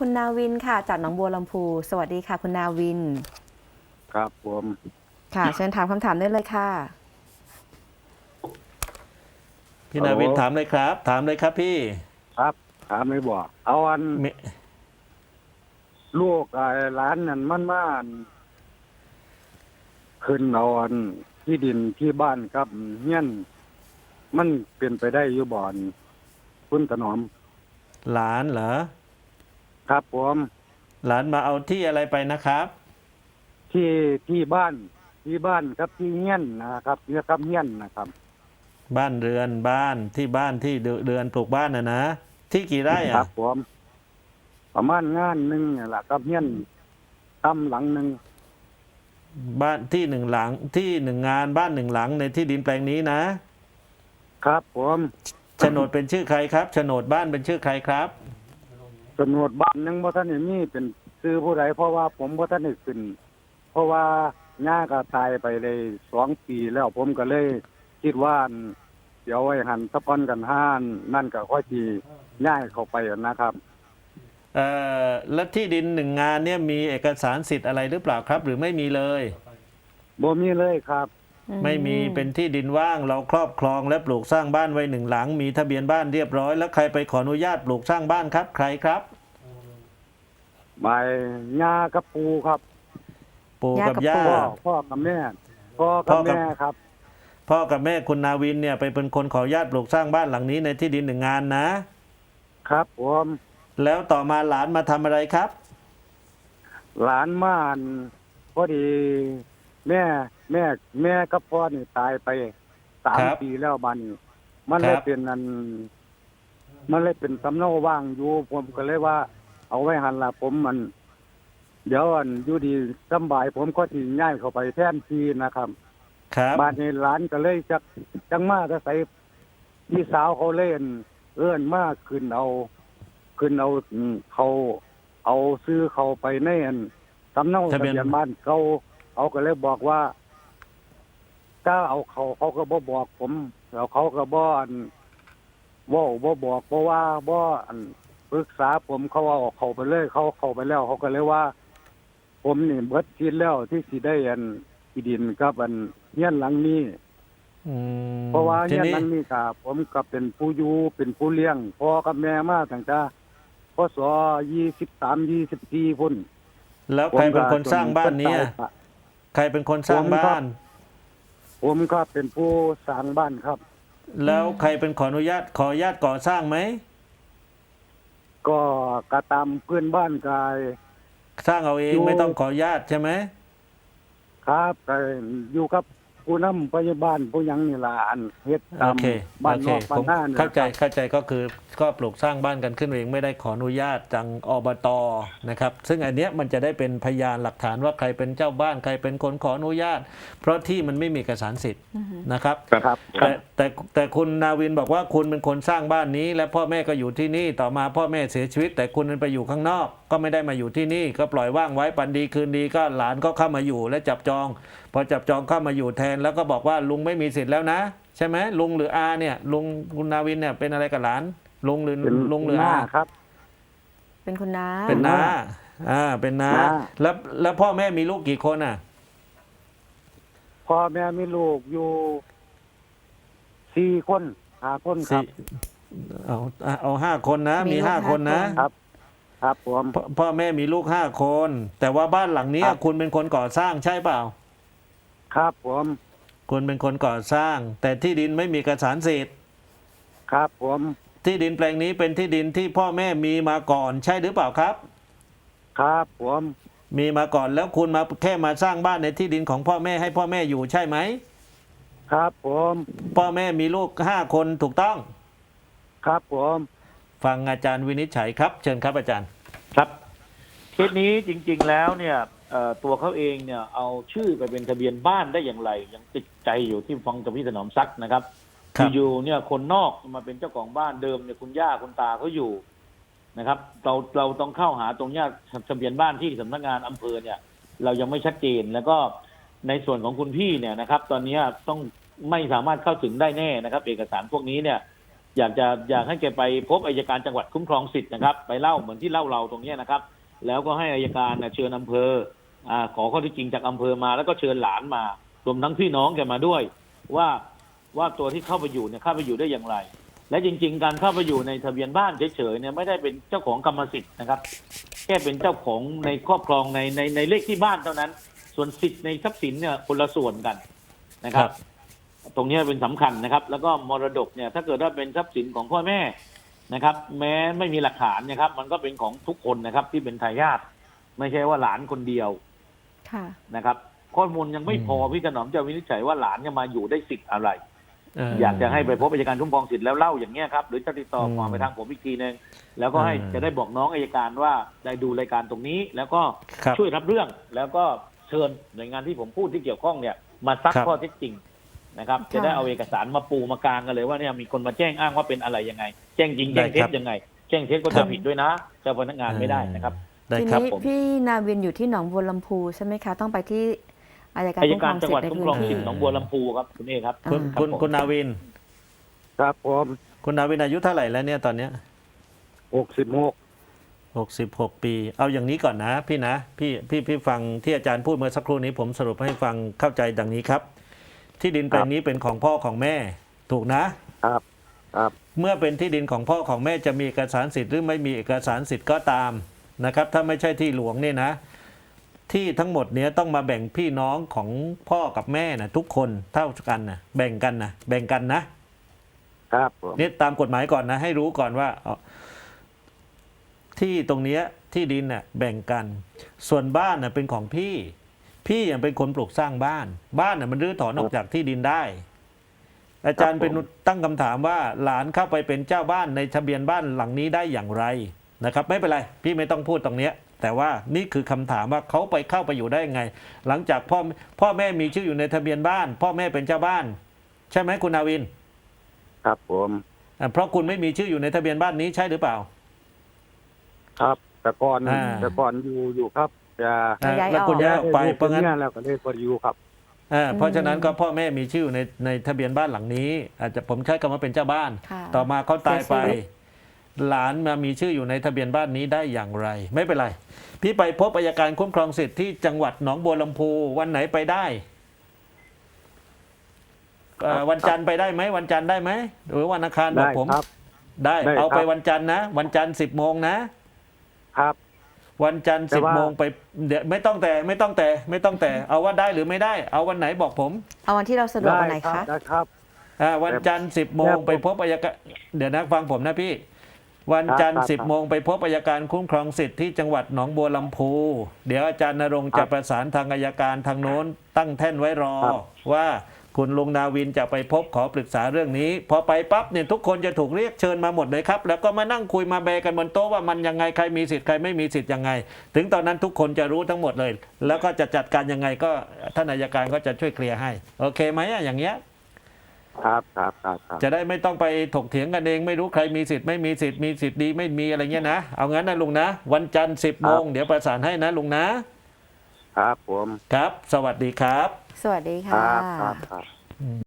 คุณนาวินค่ะจากหนองบัวลำพู สวัสดีค่ะ คุณนาวิน ครับผมค่ะ เชิญถามคำถามได้เลยค่ะ พี่นาวินถามเลยครับ ถามเลยครับพี่ครับถามไม่บอก เอาอันมีลูกไอ้ร้านนั่นมันมาอันขึ้นเอาอันที่ดินที่บ้านครับเงี้ยนมันเป็นไปได้อยู่บ่อนคุณถนอมหลานเหรอ ครับผม หลานมาเอาที่อะไรไปนะครับ ที่ที่บ้านที่บ้านครับที่เงี้ยนนะครับเนี่ยครับเงี้ยนนะครับ บ้านเรือนบ้านที่บ้านที่เดืเรือนปลูกบ้านนะนะที่กี่ไร่ครัอะบผมประมาณงานหนึ่งนี่แหละครับเงี้ยนตั้มหลังหนึ่งบ้านที่หนึ่งหลังที่หนึ่งงานบ้านหนึ่งหลังในที่ดินแปลงนี้นะครับผมโฉนดเป็นชื่อใครครับโฉนดบ้านเป็นชื่อใครครับ จำนวนบ้านยังบ่ทันได้มีเป็นซื้อผู้ใดเพราะว่าผมบ่ทันได้ขึ้น เพราะว่าย่าก็ตายไปเลยสองปีแล้วผมก็เลย คิดว่า เดี๋ยวไว้หันตะกอนกันห้านนั่นก็ค่อยทีย้ายเข้าไปนะครับ เอ่อและที่ดินหนึ่งงานเนี่ยมีเอกสารสิทธิ์อะไรหรือเปล่าครับ หรือไม่มีเลย บ่มีเลยครับ ไม่มีเป็นที่ดินว่างเราครอบครองและปลูกสร้างบ้านไว้หนึ่งหลัง มีทะเบียนบ้านเรียบร้อย แล้วใครไปขออนุญาตปลูกสร้างบ้านครับ ใครครับบายย่ากับปูครับ ปู่กับย่า พ่อพ่อกับแม่พ่อกับแม่ครับ พ่อกับแม่คุณนาวินเนี่ย ไปเป็นคนขออนุญาตปลูกสร้างบ้านหลังนี้ในที่ดินหนึ่งงานนะ ครับผมแล้วต่อมาหลานมาทำอะไรครับ หลานม่านพอดีแม่ แม่แม่กับพ่อนี่ตายไปสามครับปีแล้วบัดนมันคเลรัยบเป็นอันมันเลยเป็นสำเนาว่างอยู่ผมก็เลยว่า เอาไว้หันละผมมัน เดี๋ยวอันอยู่ดีสำบาย ผมก็ที่ย้ายเข้าไปแทนทีนะครับ ครับ บ้านนี้หลานก็เลยจักจังมาจะใส่พี่สาวเขาเล่น เอื้อนมากขึ้นเอาขึ้นเอาอืมเขาเอาซื้อเขาไปในอันสำเนาทะเบียนบ้านเขาเขาก็เลยบอกว่า ถ้าเอาเขาเขาก็บ่บอกผมแล้วเขาก็บ่อันเว่าบ่บอก เพราะว่าบ่อันปรึกษาผมเขาเอาเขาไปเลย เขาเขาไปแล้ว เขาก็เลยว่า ผมนี่เบิดคิดแล้วที่สิได้อันที่ดินกับอันเงี้ยนหลังนี้อืมเพราะว่าทีเงี้ยนนี้หลังนี้กับผมก็เป็นผู้อยู่เป็นผู้เลี้ยงพ่อกับแม่มาตั้งแต่พศยี่สิบสามยี่สิบสี่พุ่นแล้วใครเป็นคนสร้างบ้านเนี้ยผมก็ใครเป็นคนสร้างผมครับบ้าน ผมก็เป็นผู้สร้างบ้านครับ แล้วใครเป็นขออนุญาตขออนุญาตก่อสร้างไหมก็กระตามเพื่อนบ้านกาย สร้างเอาเองอยู่ ไม่ต้องขออนุญาตใช่ไหมครับก็อยู่กับ ผู้นำพยาบาลผู้หยังนี่ล่ะอันเฮ็ดตาโอมเคบ้านโอนเคอกบ้าผนมหน้านี่เข้าใจครับเข้าใจก็คือก็ปลูกสร้างบ้านกันขึ้นเองไม่ได้ขออนุญาตจากอบตนะครับ ซึ่งอันเนี้ยมันจะได้เป็นพยานหลักฐานว่าใครเป็นเจ้าบ้านใครเป็นคนขออนุญาต เพราะที่มันไม่มีเอกสารสิทธิ์นะครับ ครับ แต่แต่แต่คุณนาวินบอกว่าคุณเป็นคนสร้างบ้านนี้ และพ่อแม่ก็อยู่ที่นี่ต่อมาพ่อแม่เสียชีวิต แต่คุณนั้นไปอยู่ข้างนอกก็ไม่ได้มาอยู่ที่นี่ก็ปล่อยว่างไว้ปันดีคืนดีก็หลานก็เข้ามาอยู่และจับจอง พอจับจองเข้ามาอยู่แทนแล้วก็บอกว่าลุงไม่มีสิทธิ์แล้วนะ ใช่ไหมลุงหรืออาเนี่ยลุงคุณนาวินเนี่ยเป็นอะไรกับหลาน ลุงหรือเป็นลุงหรือหน้าอาครับ เป็นคุณน้าเป็นน้าอ่าเป็นน้าน้าแล้วแล้วพ่อแม่มีลูกกี่คนอะพ่อแม่มีลูกอยู่สี่คนห้าคนครับเอาเอาเอาห้าคนนะ มีมีลูกห้าห้าคนนะคนครับ ครับผมพ่อพ่อแม่มีลูกห้าคน แต่ว่าบ้านหลังเนี้ยครับ คุณเป็นคนก่อสร้างใช่เปล่า ครับผมคุณเป็นคนก่อสร้าง แต่ที่ดินไม่มีเอกสารสิทธิ์ ครับผมที่ดินแปลงนี้เป็นที่ดินที่พ่อแม่มีมาก่อนใช่หรือเปล่าครับ ครับผมมีมาก่อนแล้วคุณมาแค่มาสร้างบ้านในที่ดินของพ่อแม่ให้พ่อแม่อยู่ใช่ไหม ครับผมพ่อแม่มีลูกห้าคนถูกต้อง ครับผม ฟังอาจารย์วินิจฉัยครับ เชิญครับอาจารย์ ครับเคสนี้จริง ๆแล้วเนี่ยเอ่อตัวเขาเองเนี่ยเอาชื่อไปเป็นทะเบียนบ้านได้อย่างไร ยังติดใจอยู่ที่ฟังจากพี่ถนอมซักนะครับครับ อยู่ๆเนี่ยคนนอกมาเป็นเจ้าของบ้านเดิมเนี่ยคุณย่าคุณตาเขาอยู่นะครับ เราเราต้องเข้าหาตรงเนี้ยทะเบียนบ้านที่สำนักงานอำเภอเนี่ย เรายังไม่ชัดเจนแล้วก็ในส่วนของคุณพี่เนี่ยนะครับ ตอนเนี้ยต้องไม่สามารถเข้าถึงได้แน่นะครับ เอกสารพวกนี้เนี่ย อยากจะอยากให้แกไปพบอายการจังหวัดคุ้มครองสิทธิ์นะครับไปเล่าเหมือนที่เล่าเราตรงเนี้ยนะครับ แล้วก็ให้อายการเชิญอำเภออ่าขอข้อท็จจริงจากอำเภอมา แล้วก็เชิญหลานมารวมทั้งพี่น้องแกมาด้วย ว่าว่าตัวที่เข้าไปอยู่เนี่ยเข้าไปอยู่ได้อย่างไร และจริง ๆ การเข้าไปอยู่ในทะเบียนบ้านเฉยๆเนี่ยไม่ได้เป็นเจ้าของกรรมสิทธิ์นะครับ แค่เป็นเจ้าของในครอบครองในในในเลขที่บ้านเท่านั้น ส่วนสิทธิ์ในทรัพย์สินเนี่ยคนละส่วนกันนะครับ ตรงเนี้ยเป็นสำคัญนะครับ แล้วก็มรดกเนี่ยถ้าเกิดว่าเป็นทรัพย์สินของพ่อแม่นะครับ แม้ไม่มีหลักฐานนะครับ มันก็เป็นของทุกคนนะครับ ที่เป็นทายาทไม่ใช่ว่าหลานคนเดียวค่ะนะครับ ข้อมูลยังไม่อืมพอพี่ถนอมจะวินิจฉัยว่าหลานจะมาอยู่ได้สิทธิ์อะไรเอยากจะให้ไปพบอัยการคุ้มครองสิทธิ์แล้วเล่าอย่างเงี้ยครับหรือจะติดต่ออืมความไปทางผมอีกทีนึงแล้วก็ให้อืมจะได้บอกน้องอัยการว่าได้ดูรายการตรงนี้ แล้วก็ครับช่วยรับเรื่องแล้วก็เชิญหน่วยงานที่ผมพูดที่เกี่ยวข้องเนี่ย มาซักครับข้อเท็จจริง นะครับค่ะจะได้เอาเอกสารมาปูมากางกันเลยว่าเนี่ยมีคนมาแจ้งอ้างว่าเป็นอะไรยังไง แจ้งจริงแจ้งเท็จยังไง แจ้งเท็จก็ครัจะบผิดด้วยนะเจ้าพนักงานไม่ได้นะครับได้ทีครับนี้ผมพี่นาวินอยู่ที่หนองบัวลำพูใช่ไหมคะ ต้องไปที่อายการอัยคุ้มคการรองจังสิหทวัดธิ์ในคุ้มพื้ครองนสิที่ทธิ์หนองบัวลำพูครับคุณเอกครับคุณอ่าคุณครับผมคุณนาวิน ครับผมคุณนาวินอายุเท่าไหร่แล้วเนี่ยตอนเนี้ยหกสิบหกหกสิบหกปี เอาอย่างนี้ก่อนนะ พี่นะ พี่พี่พี่ฟังที่อาจารย์พูดเมื่อสักครู่นี้ผมสรุปให้ฟังเข้าใจดังนี้ครับ ที่ดินแปลงนี้เป็นของพ่อของแม่ ถูกนะครับครับ เมื่อเป็นที่ดินของพ่อของแม่จะมีเอกสารสิทธิ์หรือไม่มีเอกสารสิทธิ์ก็ตามนะครับ ถ้าไม่ใช่ที่หลวงเนี่ยนะ ที่ทั้งหมดเนี้ยต้องมาแบ่งพี่น้องของพ่อกับแม่นะทุกคนเท่ากันนะแบ่งกันนะแบ่งกันนะครับผมนี่ตามกฎหมายก่อนนะ ให้รู้ก่อนว่าเอ่อที่ตรงเนี้ยที่ดินน่ะแบ่งกัน ส่วนบ้านน่ะเป็นของพี่ พี่ยังเป็นคนปลูกสร้างบ้าน บ้านน่ะมันรื้อถอนออกจากที่ดินได้ อาจารย์เป็นตั้งคำถามว่า หลานเข้าไปเป็นเจ้าบ้านในทะเบียนบ้านหลังนี้ได้อย่างไรนะครับ ไม่เป็นไร พี่ไม่ต้องพูดตรงเนี้ย แต่ว่านี่คือคำถามว่าเขาไปเข้าไปอยู่ได้ยังไง หลังจากพ่อพ่อแม่มีชื่ออยู่ในทะเบียนบ้าน พ่อแม่เป็นเจ้าบ้าน ใช่ไหมคุณนาวิน ครับผมอะเพราะคุณไม่มีชื่ออยู่ในทะเบียนบ้านนี้ใช่หรือเปล่า ครับ แต่ก่อนอ่า แต่ก่อนอยู่อยู่ครับจะจะย้ายแล้วคุณออกย้ายออกไปเพราะงั้น เนี่ยแล้วก็เลยพออยู่ครับอ่าเพราะฉะนั้นก็พ่อแม่มีชื่ออยู่ในในทะเบียนบ้านหลังนี้ อาจจะผมใช้คำว่าเป็นเจ้าบ้าน ค่ะต่อมาเขาตายไป เสียชีวิต หลานมามีชื่ออยู่ในทะเบียนบ้านนี้ได้อย่างไร ไม่เป็นไร พี่ไปพบอัยการคุ้มครองสิทธิ์ที่จังหวัดหนองบัวลำพูวันไหนไปได้เอ่อครับวันจันทร์ไปได้ไหมวันจันทร์ได้ไหมหรือวันอังคารบอได้กผม ครับ ได้ ได้เอาไปครับ วันจันทร์นะ วันจันทร์สิบโมงนะ ครับ วันจันทร์แต่สิบว่า โมงไปเดี๋ยวไม่ต้องแต่ไม่ต้องแต่ไม่ต้องแต่ เอาว่าได้หรือไม่ได้ เอาวันไหนบอกผมเอาวันที่เราสะดวกวันไหนครัคะได้ครับ อ่าวันจันทร์สิบโมงแต่ผมไปพบอัยการเดี๋ยวนะฟังผมนะพี่ วันจันทร์ครับสิบครับโมงไปพบอัยการคุ้มครองสิทธิ์ที่จังหวัดหนองบัวลำพู เดี๋ยวอาจารย์นรงค์ครัจะบประสานทางอัยการทางโน้นตั้งแท่นไว้รอครับ ว่า คุณลุงนาวินจะไปพบขอปรึกษาเรื่องนี้ พอไปปั๊บเนี่ยทุกคนจะถูกเรียกเชิญมาหมดเลยครับ แล้วก็มานั่งคุยมาแบกันบนโต๊ะว่ามันยังไงใครมีสิทธิ์ใครไม่มีสิทธิ์ยังไง ถึงตอนนั้นทุกคนจะรู้ทั้งหมดเลย แล้วก็จะจัดการยังไงก็ท่านอัยการก็จะช่วยเคลียร์ให้ โอเคไหมอะอย่างเงี้ยครับครับครับครับจะได้ไม่ต้องไปถกเถียงกันเองไม่รู้ใครมีสิทธิ์ไม่มีสิทธิ์มีสิทธิ์ดีไม่มีอะไรเงี้ยนะเอางั้นนะลุงนะ วันจันทร์สิบโมงเดี๋ยวประสานให้นะลุงนะครับผม ครับ สวัสดีครับ สวัสดีค่ะ ครับครับ